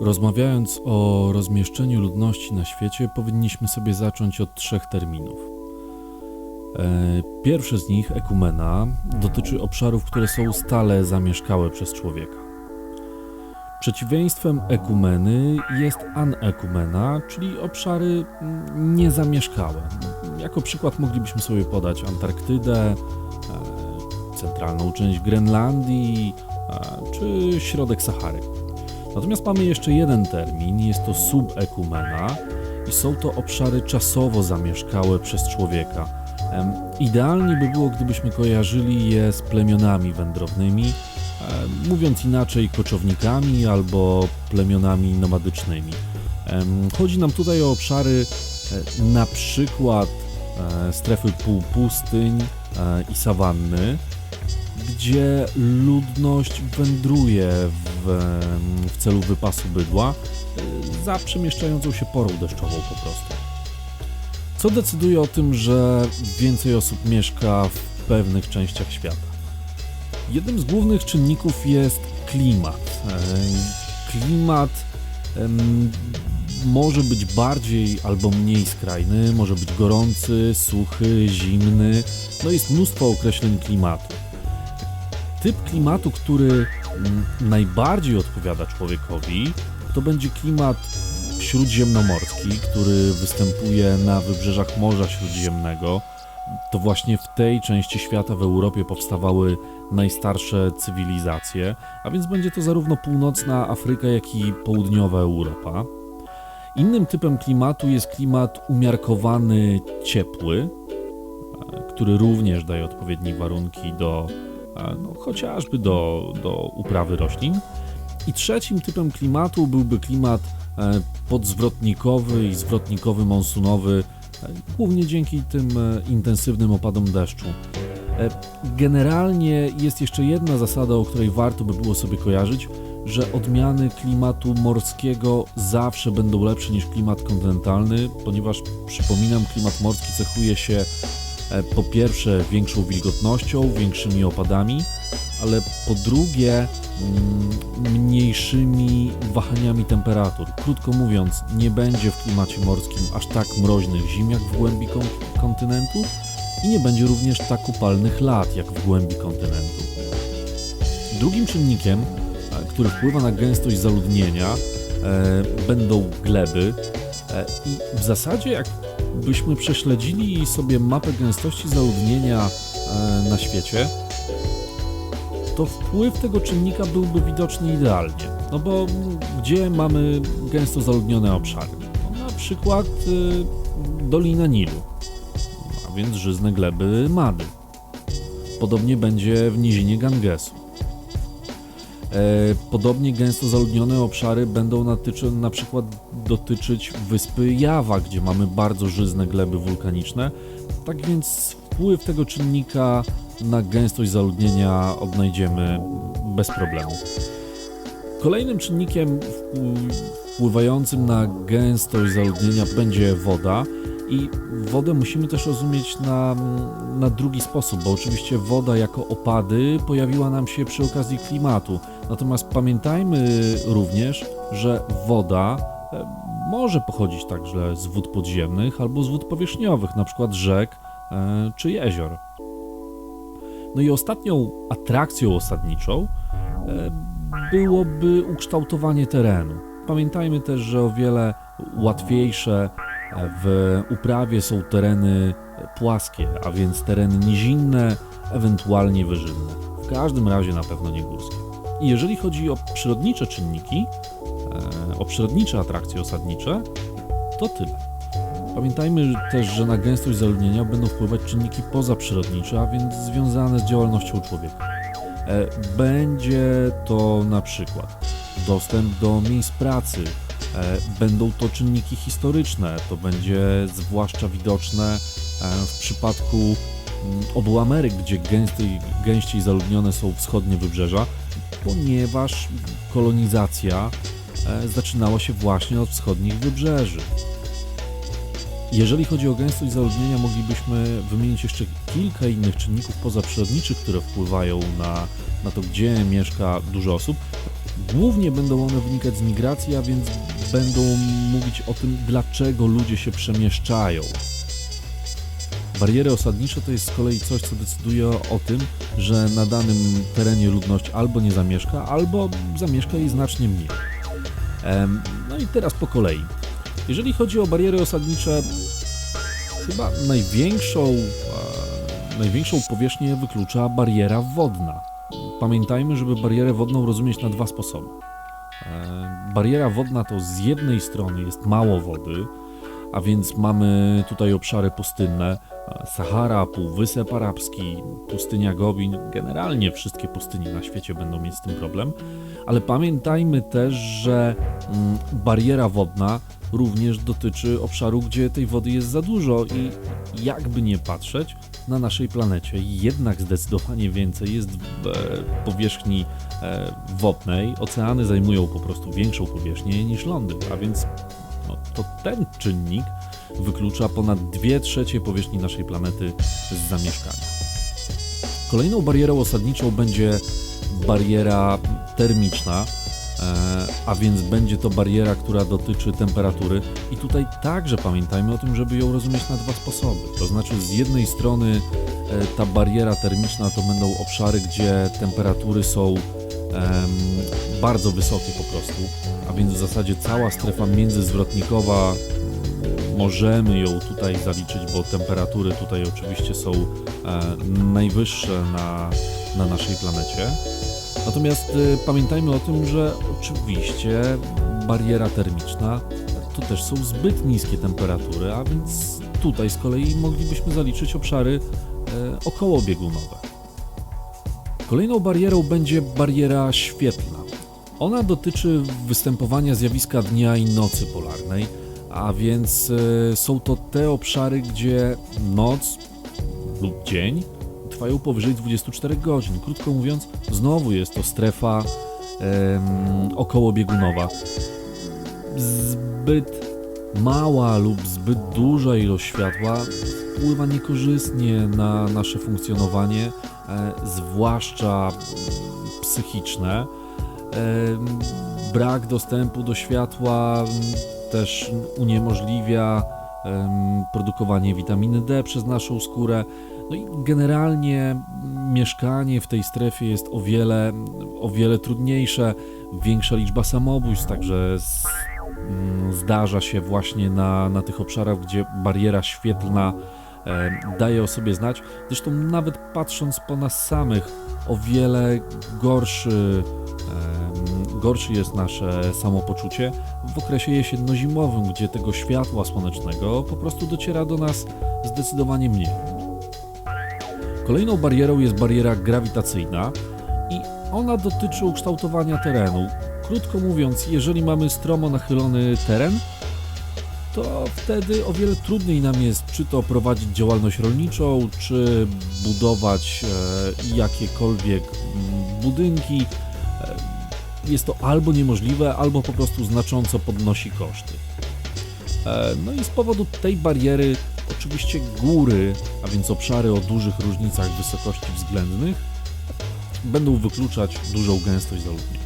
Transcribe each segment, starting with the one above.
Rozmawiając o rozmieszczeniu ludności na świecie, powinniśmy sobie zacząć od trzech terminów. E, Pierwszy z nich, ekumena, dotyczy obszarów, które są stale zamieszkałe przez człowieka. Przeciwieństwem ekumeny jest anekumena, czyli obszary mm, niezamieszkałe. Jako przykład moglibyśmy sobie podać Antarktydę, e, centralną część Grenlandii czy środek Sahary. Natomiast mamy jeszcze jeden termin, jest to subekumena i są to obszary czasowo zamieszkałe przez człowieka. Idealnie by było, gdybyśmy kojarzyli je z plemionami wędrownymi, mówiąc inaczej koczownikami albo plemionami nomadycznymi. Chodzi nam tutaj o obszary e, na przykład e, strefy półpustyń e, i sawanny, gdzie ludność wędruje w, w celu wypasu bydła e, za przemieszczającą się porą deszczową po prostu. Co decyduje o tym, że więcej osób mieszka w pewnych częściach świata? Jednym z głównych czynników jest klimat. E, Klimat może być bardziej albo mniej skrajny, może być gorący, suchy, zimny. No jest mnóstwo określeń klimatu. Typ klimatu, który najbardziej odpowiada człowiekowi, to będzie klimat śródziemnomorski, który występuje na wybrzeżach Morza Śródziemnego. To właśnie w tej części świata w Europie powstawały najstarsze cywilizacje, a więc będzie to zarówno północna Afryka, jak i południowa Europa. Innym typem klimatu jest klimat umiarkowany ciepły, który również daje odpowiednie warunki do no, chociażby do, do uprawy roślin. I trzecim typem klimatu byłby klimat e, podzwrotnikowy i zwrotnikowy monsunowy, e, głównie dzięki tym e, intensywnym opadom deszczu. E, Generalnie jest jeszcze jedna zasada, o której warto by było sobie kojarzyć, że odmiany klimatu morskiego zawsze będą lepsze niż klimat kontynentalny, ponieważ przypominam, klimat morski cechuje się e, po pierwsze większą wilgotnością, większymi opadami, ale po drugie mm, mniejszymi wahaniami temperatur. Krótko mówiąc, nie będzie w klimacie morskim aż tak mroźnych zim jak w głębi kon- kontynentu i nie będzie również tak upalnych lat jak w głębi kontynentu. Drugim czynnikiem, e, który wpływa na gęstość zaludnienia, e, będą gleby. E, I w zasadzie, jakbyśmy prześledzili sobie mapę gęstości zaludnienia e, na świecie, to wpływ tego czynnika byłby widoczny idealnie. No bo gdzie mamy gęsto zaludnione obszary? No, na przykład y, Dolina Nilu, a więc żyzne gleby Mady. Podobnie będzie w nizinie Gangesu. E, Podobnie gęsto zaludnione obszary będą natyczy, na przykład dotyczyć wyspy Jawa, gdzie mamy bardzo żyzne gleby wulkaniczne. Tak więc wpływ tego czynnika na gęstość zaludnienia odnajdziemy bez problemu. Kolejnym czynnikiem wpł- wpływającym na gęstość zaludnienia będzie woda. I wodę musimy też rozumieć na, na drugi sposób, bo oczywiście woda jako opady pojawiła nam się przy okazji klimatu. Natomiast pamiętajmy również, że woda e, może pochodzić także z wód podziemnych albo z wód powierzchniowych, przykład rzek e, czy jezior. No i ostatnią atrakcją osadniczą e, byłoby ukształtowanie terenu. Pamiętajmy też, że o wiele łatwiejsze w uprawie są tereny płaskie, a więc tereny nizinne, ewentualnie wyżynne. W każdym razie na pewno nie górskie. I jeżeli chodzi o przyrodnicze czynniki, e, o przyrodnicze atrakcje osadnicze, to tyle. Pamiętajmy też, że na gęstość zaludnienia będą wpływać czynniki pozaprzyrodnicze, a więc związane z działalnością człowieka. E, Będzie to na przykład dostęp do miejsc pracy, będą to czynniki historyczne, to będzie zwłaszcza widoczne e, w przypadku mm, obu Ameryk, gdzie gęściej, gęściej zaludnione są wschodnie wybrzeża, ponieważ kolonizacja e, zaczynała się właśnie od wschodnich wybrzeży. Jeżeli chodzi o gęstość zaludnienia, moglibyśmy wymienić jeszcze kilka innych czynników pozaprzyrodniczych, które wpływają na, na to, gdzie mieszka dużo osób. Głównie będą one wynikać z migracji, a więc będą mówić o tym, dlaczego ludzie się przemieszczają. Bariery osadnicze to jest z kolei coś, co decyduje o tym, że na danym terenie ludność albo nie zamieszka, albo zamieszka jej znacznie mniej. No i teraz po kolei. Jeżeli chodzi o bariery osadnicze, chyba największą, największą powierzchnię wyklucza bariera wodna. Pamiętajmy, żeby barierę wodną rozumieć na dwa sposoby. Bariera wodna to z jednej strony jest mało wody, a więc mamy tutaj obszary pustynne, Sahara, Półwysep Arabski, pustynia Gobin, generalnie wszystkie pustynie na świecie będą mieć z tym problem, ale pamiętajmy też, że mm, bariera wodna również dotyczy obszaru, gdzie tej wody jest za dużo i jakby nie patrzeć, na naszej planecie jednak zdecydowanie więcej jest w e, powierzchni e, wodnej. Oceany zajmują po prostu większą powierzchnię niż lądy, a więc no, to ten czynnik wyklucza ponad 2 trzecie powierzchni naszej planety z zamieszkania. Kolejną barierą osadniczą będzie bariera termiczna, a więc będzie to bariera, która dotyczy temperatury. I tutaj także pamiętajmy o tym, żeby ją rozumieć na dwa sposoby. To znaczy, z jednej strony e, ta bariera termiczna to będą obszary, gdzie temperatury są bardzo wysokie po prostu, a więc w zasadzie cała strefa międzyzwrotnikowa możemy ją tutaj zaliczyć, bo temperatury tutaj oczywiście są e, najwyższe na, na naszej planecie. Natomiast y, pamiętajmy o tym, że oczywiście bariera termiczna to też są zbyt niskie temperatury, a więc tutaj z kolei moglibyśmy zaliczyć obszary e, okołobiegunowe. Kolejną barierą będzie bariera świetlna. Ona dotyczy występowania zjawiska dnia i nocy polarnej, a więc e, są to te obszary, gdzie noc lub dzień trwają powyżej 24 godzin. Krótko mówiąc, znowu jest to strefa em, okołobiegunowa. Zbyt mała lub zbyt duża ilość światła wpływa niekorzystnie na nasze funkcjonowanie, e, zwłaszcza psychiczne. Em, Brak dostępu do światła też uniemożliwia em, produkowanie witaminy D przez naszą skórę. No i generalnie mieszkanie w tej strefie jest o wiele, o wiele trudniejsze. Większa liczba samobójstw także z, mm, zdarza się właśnie na, na tych obszarach, gdzie bariera świetlna e, daje o sobie znać. Zresztą nawet patrząc po nas samych, o wiele gorszy, em, gorszy jest nasze samopoczucie w okresie jesienno-zimowym, gdzie tego światła słonecznego po prostu dociera do nas zdecydowanie mniej. Kolejną barierą jest bariera grawitacyjna i ona dotyczy ukształtowania terenu. Krótko mówiąc, jeżeli mamy stromo nachylony teren, to wtedy o wiele trudniej nam jest czy to prowadzić działalność rolniczą, czy budować e, jakiekolwiek mm, budynki. E, jest to albo niemożliwe, albo po prostu znacząco podnosi koszty. E, No i z powodu tej bariery oczywiście góry, a więc obszary o dużych różnicach wysokości względnych, będą wykluczać dużą gęstość zaludnienia.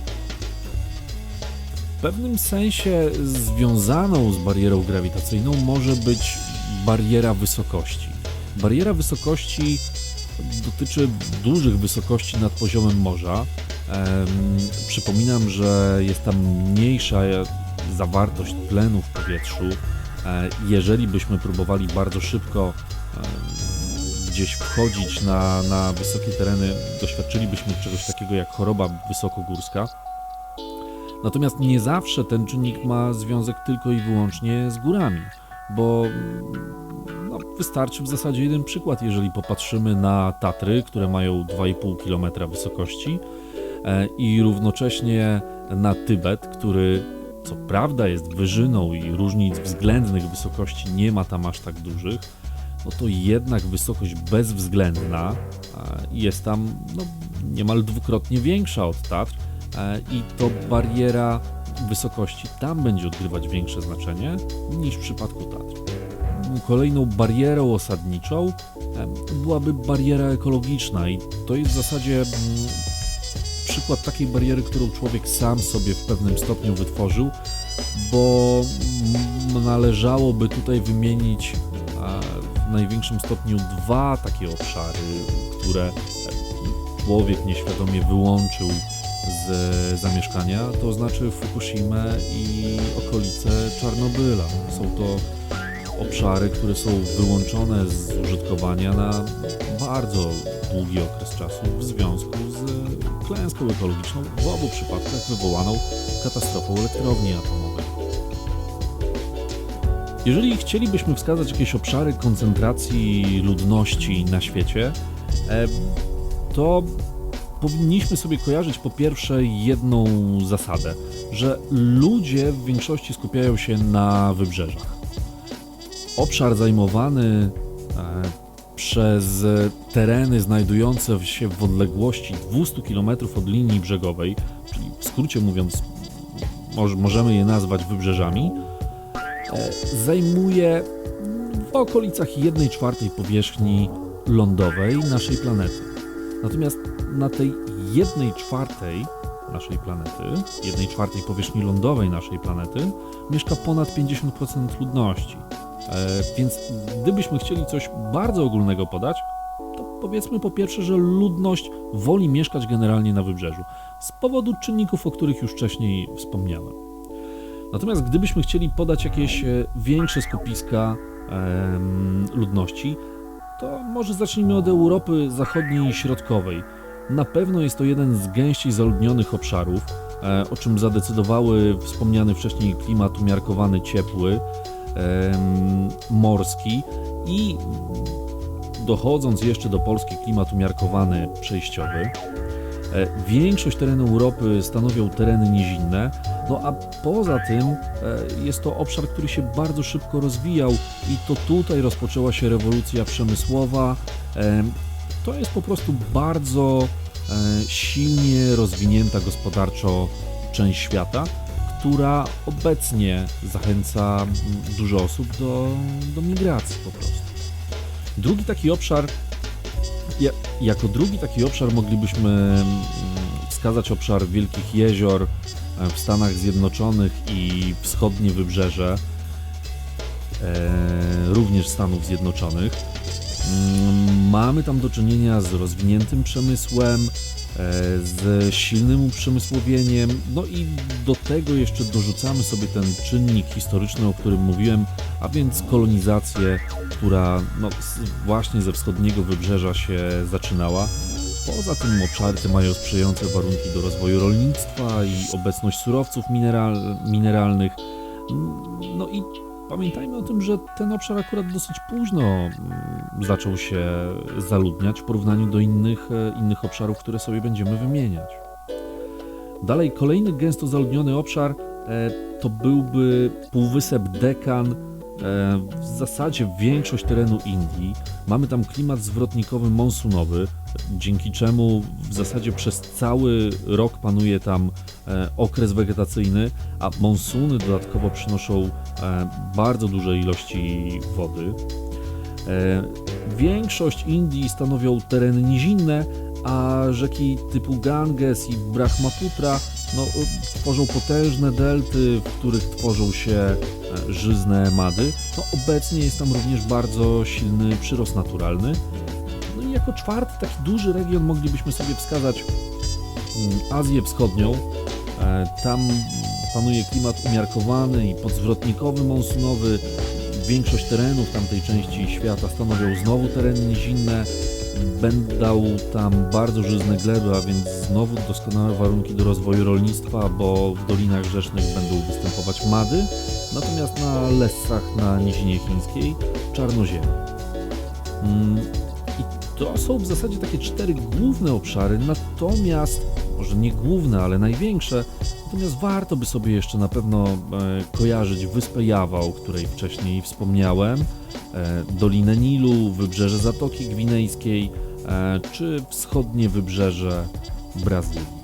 W pewnym sensie związaną z barierą grawitacyjną może być bariera wysokości. Bariera wysokości dotyczy dużych wysokości nad poziomem morza. Przypominam, że jest tam mniejsza zawartość tlenu w powietrzu. E, Jeżeli byśmy próbowali bardzo szybko em, gdzieś wchodzić na, na wysokie tereny, doświadczylibyśmy czegoś takiego jak choroba wysokogórska. Natomiast nie zawsze ten czynnik ma związek tylko i wyłącznie z górami, bo no, wystarczy w zasadzie jeden przykład, jeżeli popatrzymy na Tatry, które mają 2,5 km wysokości e, i równocześnie na Tybet, który co prawda jest wyżyną i różnic względnych wysokości nie ma tam aż tak dużych, no to jednak wysokość bezwzględna e, jest tam no, niemal dwukrotnie większa od Tatr e, i to bariera wysokości tam będzie odgrywać większe znaczenie niż w przypadku Tatr. Kolejną barierą osadniczą byłaby bariera ekologiczna i to jest w zasadzie mm, przykład takiej bariery, którą człowiek sam sobie w pewnym stopniu wytworzył, bo należałoby tutaj wymienić w największym stopniu dwa takie obszary, które człowiek nieświadomie wyłączył z zamieszkania, to znaczy Fukushimę i okolice Czarnobyla. Są to obszary, które są wyłączone z użytkowania na bardzo długi okres czasu w związku z klęską ekologiczną, w obu przypadkach wywołaną katastrofą elektrowni atomowej. Jeżeli chcielibyśmy wskazać jakieś obszary koncentracji ludności na świecie, e, to powinniśmy sobie kojarzyć po pierwsze jedną zasadę, że ludzie w większości skupiają się na wybrzeżach. Obszar zajmowany e, przez tereny znajdujące się w odległości 200 km od linii brzegowej, czyli w skrócie mówiąc, moż- możemy je nazwać wybrzeżami, e, zajmuje w okolicach 1 czwartej powierzchni lądowej naszej planety. Natomiast na tej 1 czwartej naszej planety, 1 czwartej powierzchni lądowej naszej planety, mieszka ponad 50% ludności. E, więc gdybyśmy chcieli coś bardzo ogólnego podać, to powiedzmy po pierwsze, że ludność woli mieszkać generalnie na wybrzeżu z powodu czynników, o których już wcześniej wspomniałem. Natomiast gdybyśmy chcieli podać jakieś e, większe skupiska ludności, to może zacznijmy od Europy Zachodniej i Środkowej. Na pewno jest to jeden z gęściej zaludnionych obszarów, e, o czym zadecydowały wspomniany wcześniej klimat umiarkowany ciepły, morski i dochodząc jeszcze do Polski klimat umiarkowany przejściowy. E, Większość terenu Europy stanowią tereny nizinne, no a poza tym e, jest to obszar, który się bardzo szybko rozwijał i to tutaj rozpoczęła się rewolucja przemysłowa. To jest po prostu bardzo e, silnie rozwinięta gospodarczo część świata, która obecnie zachęca dużo osób do, do migracji po prostu. Drugi taki obszar, ja, jako drugi taki obszar moglibyśmy wskazać obszar Wielkich Jezior e, w Stanach Zjednoczonych i wschodnie wybrzeże, e, również Stanów Zjednoczonych. Mamy tam do czynienia z rozwiniętym przemysłem, z silnym uprzemysłowieniem, no i do tego jeszcze dorzucamy sobie ten czynnik historyczny, o którym mówiłem, a więc kolonizację, która no, właśnie ze wschodniego wybrzeża się zaczynała. Poza tym te mają sprzyjające warunki do rozwoju rolnictwa i obecność surowców mineral, mineralnych. No i pamiętajmy o tym, że ten obszar akurat dosyć późno mm, zaczął się zaludniać w porównaniu do innych, e, innych obszarów, które sobie będziemy wymieniać. Dalej, kolejny gęsto zaludniony obszar e, to byłby Półwysep Dekan, e, w zasadzie większość terenu Indii. Mamy tam klimat zwrotnikowy monsunowy, dzięki czemu w zasadzie przez cały rok panuje tam e, okres wegetacyjny, a monsuny dodatkowo przynoszą e, bardzo duże ilości wody. E, Większość Indii stanowią tereny nizinne, a rzeki typu Ganges i Brahmaputra no, tworzą potężne delty, w których tworzą się żyzne mady. No, obecnie jest tam również bardzo silny przyrost naturalny. Jako czwarty taki duży region moglibyśmy sobie wskazać mm, Azję Wschodnią. E, Tam panuje klimat umiarkowany i podzwrotnikowy monsunowy. Większość terenów tamtej części świata stanowią znowu tereny nizinne. Będą tam bardzo żyzne gleby, a więc znowu doskonałe warunki do rozwoju rolnictwa, bo w dolinach rzecznych będą występować mady, natomiast na lesach na nizinie chińskiej czarnoziemy. To są w zasadzie takie cztery główne obszary, natomiast, może nie główne, ale największe, natomiast warto by sobie jeszcze na pewno e, kojarzyć wyspę Jawa, o której wcześniej wspomniałem, e, Dolinę Nilu, wybrzeże Zatoki Gwinejskiej, e, czy wschodnie wybrzeże Brazylii.